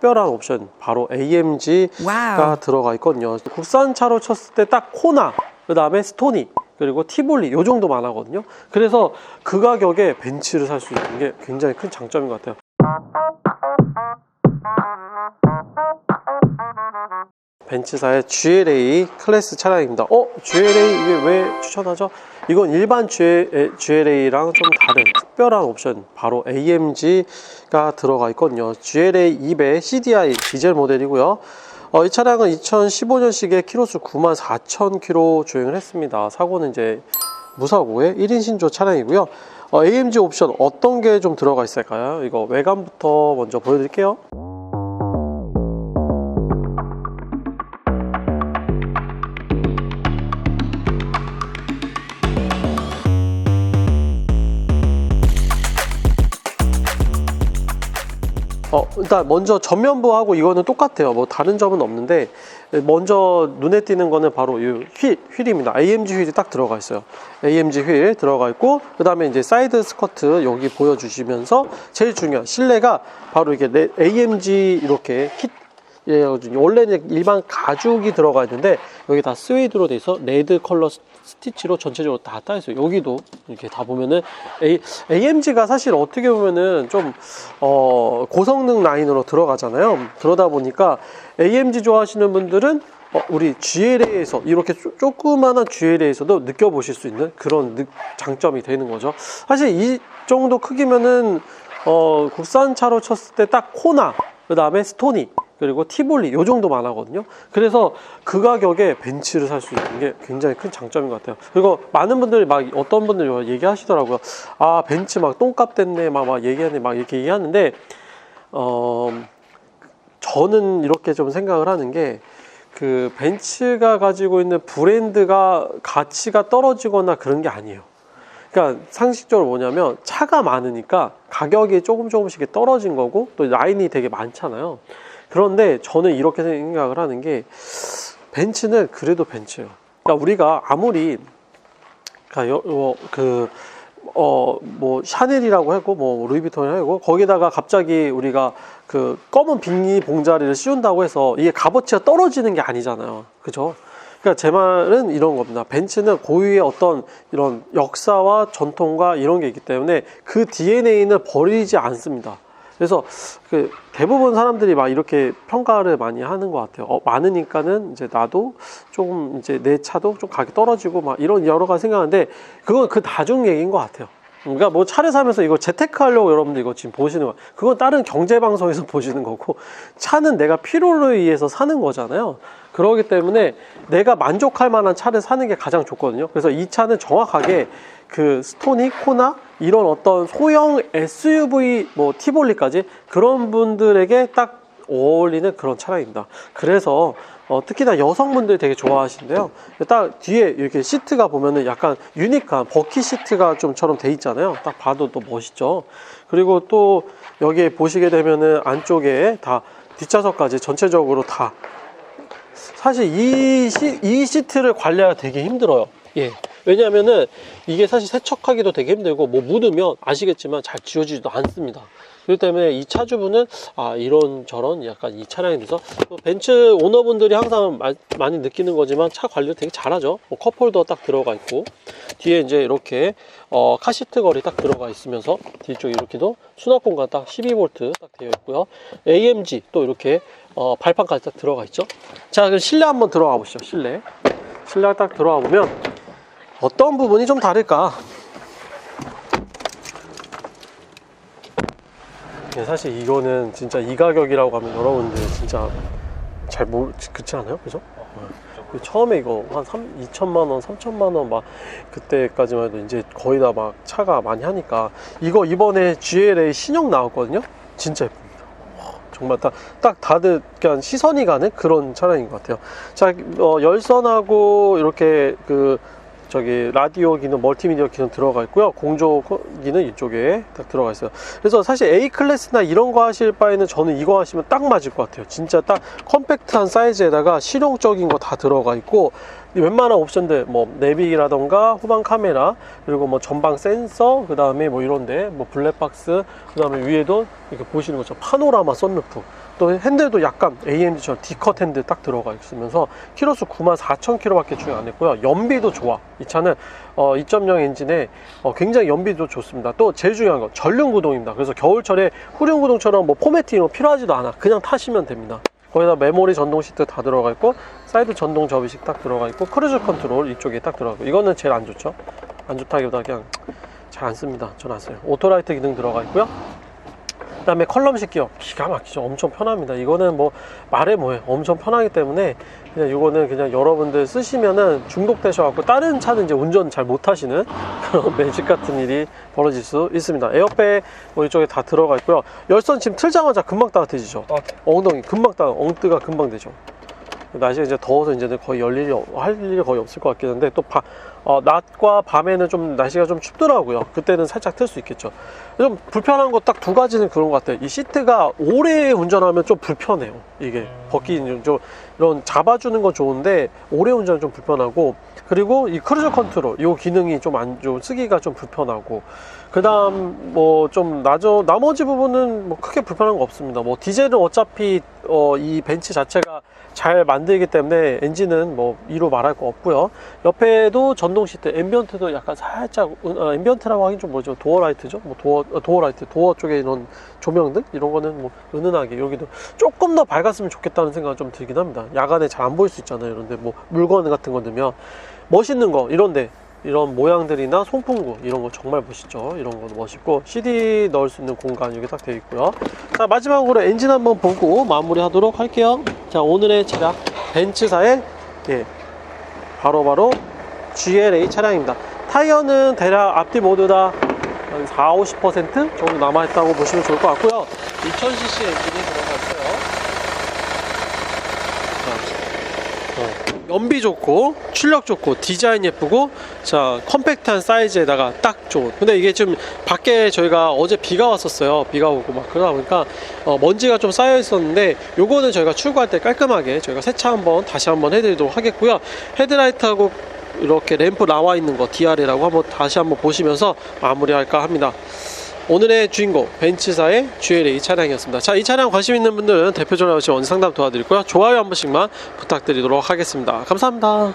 특별한 옵션 바로 AMG가 와우. 들어가 있거든요. 국산차로 쳤을 때 딱 코나 그 다음에 스토니 그리고 티볼리 요 정도만 하거든요. 그래서 그 가격에 벤츠를 살 수 있는 게 굉장히 큰 장점인 것 같아요. 벤츠사의 GLA 클래스 차량입니다. 어? GLA 이게 왜 추천하죠? 이건 일반 GLA랑 좀 다른 특별한 옵션 바로 AMG가 들어가 있거든요. GLA 200 CDI 디젤 모델이고요. 어, 이 차량은 2015년식에 키로수 9만 4천 킬로 주행을 했습니다. 사고는 이제 무사고의 1인 신조 차량이고요. 어, AMG 옵션 어떤 게 좀 들어가 있을까요? 이거 외관부터 먼저 보여드릴게요. 어, 일단 먼저 전면부하고 이거는 똑같아요. 뭐 다른 점은 없는데 먼저 눈에 띄는 거는 바로 이 휠, 휠입니다. AMG 휠이 딱 들어가 있어요. AMG 휠 들어가 있고 그 다음에 이제 사이드 스커트 여기 보여주시면서 제일 중요한 실내가 바로 이게 레- AMG 이렇게 킷 예, 원래는 일반 가죽이 들어가 있는데 여기 다 스웨이드로 돼서 레드 컬러 스- 스티치로 전체적으로 다 따 있어요. 여기도 이렇게 다 보면은 A, AMG가 사실 어떻게 보면은 좀 어, 고성능 라인으로 들어가잖아요. 그러다 보니까 AMG 좋아하시는 분들은 어, 우리 GLA에서 이렇게 쪼, 조그마한 GLA에서도 느껴보실 수 있는 그런 느- 장점이 되는 거죠. 사실 이 정도 크기면은 어, 국산차로 쳤을 때 딱 코나 그 다음에 스토니 그리고 티볼리 요 정도만 하거든요. 그래서 그 가격에 벤츠를 살 수 있는 게 굉장히 큰 장점인 것 같아요. 그리고 많은 분들이 막 어떤 분들이 얘기하시더라고요. 아 벤츠 막 똥값 됐네 막, 막 얘기하네 막 이렇게 얘기하는데 어 저는 이렇게 좀 생각을 하는 게 그 벤츠가 가지고 있는 브랜드가 가치가 떨어지거나 그런 게 아니에요. 그러니까 상식적으로 뭐냐면 차가 많으니까 가격이 조금 조금씩 떨어진 거고 또 라인이 되게 많잖아요. 그런데 저는 이렇게 생각을 하는 게 벤츠는 그래도 벤츠예요. 그러니까 우리가 아무리 그러니까 여- 어, 그 어, 뭐, 샤넬이라고 하고, 뭐, 루이비통이라고 하고, 거기다가 갑자기 우리가 그 검은 비니 봉자리를 씌운다고 해서 이게 값어치가 떨어지는 게 아니잖아요. 그죠? 그러니까 제 말은 이런 겁니다. 벤츠는 고유의 어떤 이런 역사와 전통과 이런 게 있기 때문에 그 DNA는 버리지 않습니다. 그래서 그 대부분 사람들이 막 이렇게 평가를 많이 하는 것 같아요. 어, 많으니까는 이제 나도 조금 이제 내 차도 좀 가격이 떨어지고 막 이런 여러 가지 생각하는데 그건 그 나중 얘기인 것 같아요. 그러니까 뭐 차를 사면서 이거 재테크 하려고 여러분들 이거 지금 보시는 거 그건 다른 경제 방송에서 보시는 거고 차는 내가 필요로 의해서 사는 거잖아요. 그러기 때문에 내가 만족할 만한 차를 사는 게 가장 좋거든요. 그래서 이 차는 정확하게 그 스토니, 코나 이런 어떤 소형 SUV 뭐 티볼리까지 그런 분들에게 딱 어울리는 그런 차량입니다. 그래서 어, 특히나 여성분들이 되게 좋아하시는데요. 딱 뒤에 이렇게 시트가 보면은 약간 유니크한 버킷 시트가 좀처럼 돼 있잖아요. 딱 봐도 또 멋있죠. 그리고 또 여기에 보시게 되면은 안쪽에 다 뒷좌석까지 전체적으로 다 사실 이, 시, 이 시트를 관리하기가 되게 힘들어요. 예. 왜냐하면은 이게 사실 세척하기도 되게 힘들고 뭐 묻으면 아시겠지만 잘 지워지지도 않습니다. 그렇기 때문에 이 차주분은 아 이런 저런 약간 이 차량에 대해서 또 벤츠 오너분들이 항상 마- 많이 느끼는 거지만 차 관리를 되게 잘하죠. 뭐 컵홀더 딱 들어가 있고 뒤에 이제 이렇게 어, 카시트 걸이 딱 들어가 있으면서 뒤쪽 이렇게도 수납 공간 딱 12V 딱 되어 있고요. AMG 또 이렇게 어, 발판까지 딱 들어가 있죠. 자 그럼 실내 한번 들어가 보시죠. 실내 실내 딱 들어가 보면 어떤 부분이 좀 다를까? 네, 사실 이거는 진짜 이 가격이라고 하면 여러분들 진짜 잘 모르, 그렇지 않아요? 그죠? 네. 처음에 이거 한 3, 2천만 원, 3천만 원 막 그때까지만 해도 이제 거의 다 막 차가 많이 하니까 이거 이번에 GLA 신형 나왔거든요? 진짜 예쁩니다. 와, 정말 딱, 딱 다들 그냥 시선이 가는 그런 차량인 것 같아요. 자, 어, 열선하고 이렇게 그 저기 라디오 기능, 멀티미디어 기능 들어가 있고요. 공조 기능 이쪽에 딱 들어가 있어요. 그래서 사실 A 클래스나 이런 거 하실 바에는 저는 이거 하시면 딱 맞을 것 같아요. 진짜 딱 컴팩트한 사이즈에다가 실용적인 거 다 들어가 있고 웬만한 옵션들 뭐 내비라던가 후방 카메라 그리고 뭐 전방 센서 그 다음에 뭐 이런데 뭐 블랙박스 그 다음에 위에도 이렇게 보시는 것처럼 파노라마 썬루프 또 핸들도 약간 AMG처럼 D컷 핸들 딱 들어가 있으면서 키로수 94,000km밖에 주행 안 했고요. 연비도 좋아. 이 차는 어, 2.0 엔진에 어, 굉장히 연비도 좋습니다. 또 제일 중요한 건 전륜 구동입니다. 그래서 겨울철에 후륜 구동처럼 뭐 포매팅이 뭐 필요하지도 않아. 그냥 타시면 됩니다. 거기다 메모리 전동 시트 다 들어가 있고 사이드 전동 접이식 딱 들어가 있고 크루즈 컨트롤 이쪽에 딱 들어가고 이거는 제일 안 좋죠. 안 좋다기보다 그냥 잘 안 씁니다. 전 안 써요. 오토라이트 기능 들어가 있고요. 그다음에 컬럼식 기어 기가 막히죠. 엄청 편합니다. 이거는 뭐 말해 뭐해. 엄청 편하기 때문에 그냥 이거는 그냥 여러분들 쓰시면은 중독되셔갖고 다른 차는 이제 운전 잘 못하시는 그런 매직 같은 일이 벌어질 수 있습니다. 에어백 뭐 이쪽에 다 들어가 있고요. 열선 지금 틀자마자 금방 따뜻해지죠. 엉덩이 금방 따 엉뜨가 금방 되죠. 날씨가 이제 더워서 이제는 거의 열 일이 없- 할 일이 거의 없을 것 같긴 한데 또 바- 어, 낮과 밤에는 좀 날씨가 좀 춥더라고요. 그때는 살짝 틀 수 있겠죠. 좀 불편한 거 딱 두 가지는 그런 것 같아요. 이 시트가 오래 운전하면 좀 불편해요. 이게 벗기는 좀 이런 잡아주는 건 좋은데 오래 운전은 좀 불편하고 그리고 이 크루즈 컨트롤 이 기능이 좀 안 좀 쓰기가 좀 불편하고 그 다음 뭐 좀 나저 나머지 부분은 뭐 크게 불편한 거 없습니다. 뭐 디젤은 어차피 어, 이 벤츠 자체가 잘 만들기 때문에 엔진은 뭐 이로 말할 거 없고요. 옆에도 전동 시트, 앰비언트도 약간 살짝 은- 어, 앰비언트라고 하긴 좀 뭐죠? 도어 라이트죠? 뭐 도어 어, 도어 라이트, 도어 쪽에 이런 조명들 이런 거는 뭐 은은하게 여기도 조금 더 밝았으면 좋겠다는 생각은 좀 들긴 합니다. 야간에 잘 안 보일 수 있잖아요. 이런데 뭐 물건 같은 거 넣으면 멋있는 거 이런데 이런 모양들이나 송풍구 이런 거 정말 멋있죠. 이런 거 멋있고 CD 넣을 수 있는 공간 여기 딱 되어 있고요. 자 마지막으로 엔진 한번 보고 마무리 하도록 할게요. 자 오늘의 차량 벤츠사의 예 바로바로 GLA 차량입니다. 타이어는 대략 앞뒤 모두 다 한 4, 50% 정도 남아있다고 보시면 좋을 것 같고요. 2000cc 엔진이 들어가 있어요. 자, 어, 연비 좋고 출력 좋고 디자인 예쁘고 자 컴팩트한 사이즈에다가 딱 좋은. 근데 이게 좀 밖에 저희가 어제 비가 왔었어요. 비가 오고 막 그러다 보니까 어, 먼지가 좀 쌓여 있었는데 요거는 저희가 출고할 때 깔끔하게 저희가 세차 한번 다시 한번 해드리도록 하겠고요. 헤드라이트하고 이렇게 램프 나와 있는 거 DR이라고 한번 다시 한번 보시면서 마무리할까 합니다 오늘의 주인공 벤츠사의 GLA 차량이었습니다. 자, 이 차량 관심 있는 분들은 대표 전화 오시 언제 상담 도와드리고요. 좋아요 한 번씩만 부탁드리도록 하겠습니다. 감사합니다.